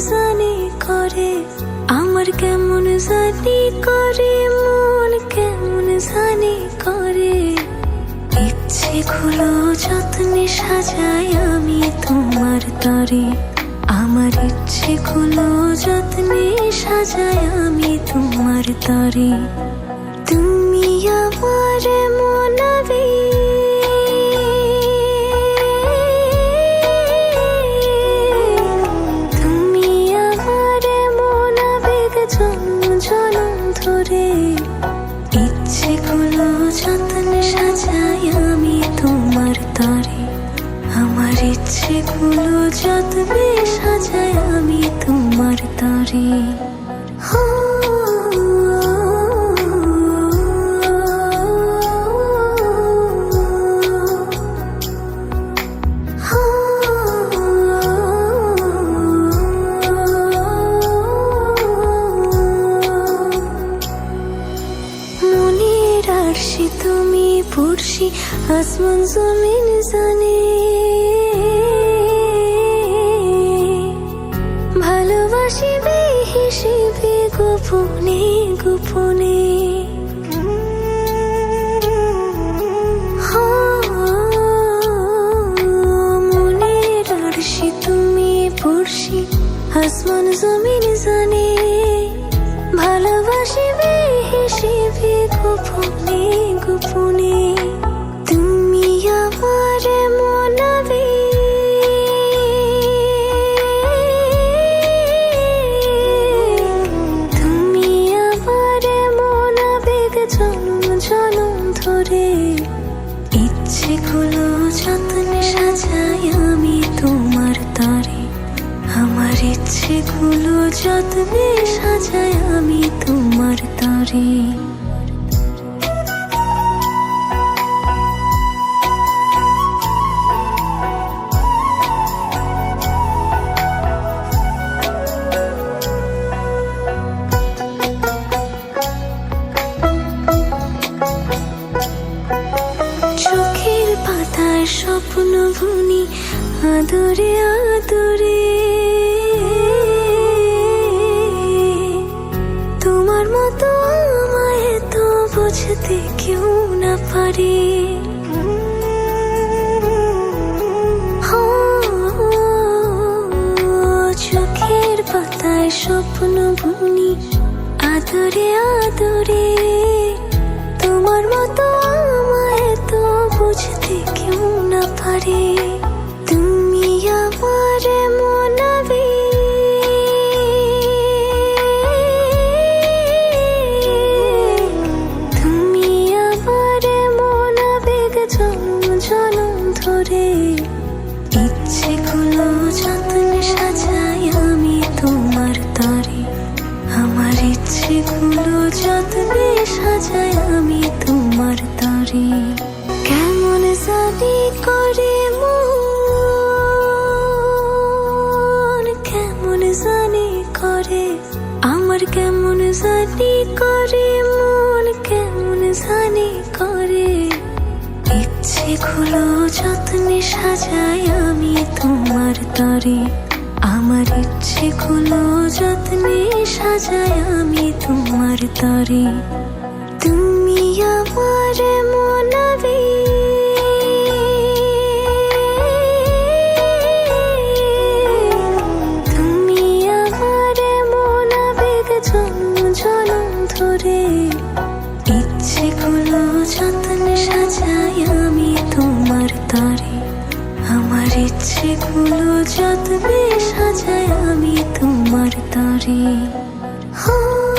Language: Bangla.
জানি করে, আমার কেমন জানি করে, মন কেমন জানি করে। ইচ্ছে যত্নে আমি তোমার আমার ইচ্ছে যত্নে আমি তোমার তুমি আমার আমার ইচ্ছে গুলো যত্নে সাজাই আমি তোমার তরে। তুমি পড়শি আসমান জমিন জানে। গোপনে গোপনে। মনের আরশি তুমি পড়শি আসমান জমিন জানে। ভালোবাসিবে হিসেবে গোপনে গোপনে। আমার ইচ্ছে গুলো যত্নে সাজাই আমি তোমার তরে। চোখের পাতায় স্বপ্ন বুনি আদরে আদরে বুঝতে কেউ না পারে চোখের পাতায় স্বপ্ন বুনি আদরে আদরে যত্নে সাজাই আমি তোমার তরে। কেমন জানি করে মন, কেমন জানি করে। আমার কেমন জানি করে মন, কেমন জানি করে। ইচ্ছে গুলো যত্নে সাজাই আমি তোমার তরে। আমার ইচ্ছে গুলো যত্নে সাজায় আমি তোমার তরে। তুমি আমার মনাবে। তুমি আমার ধরে। যত্নে সাজাই আমি তোমার তরে। আমার যত্নে হো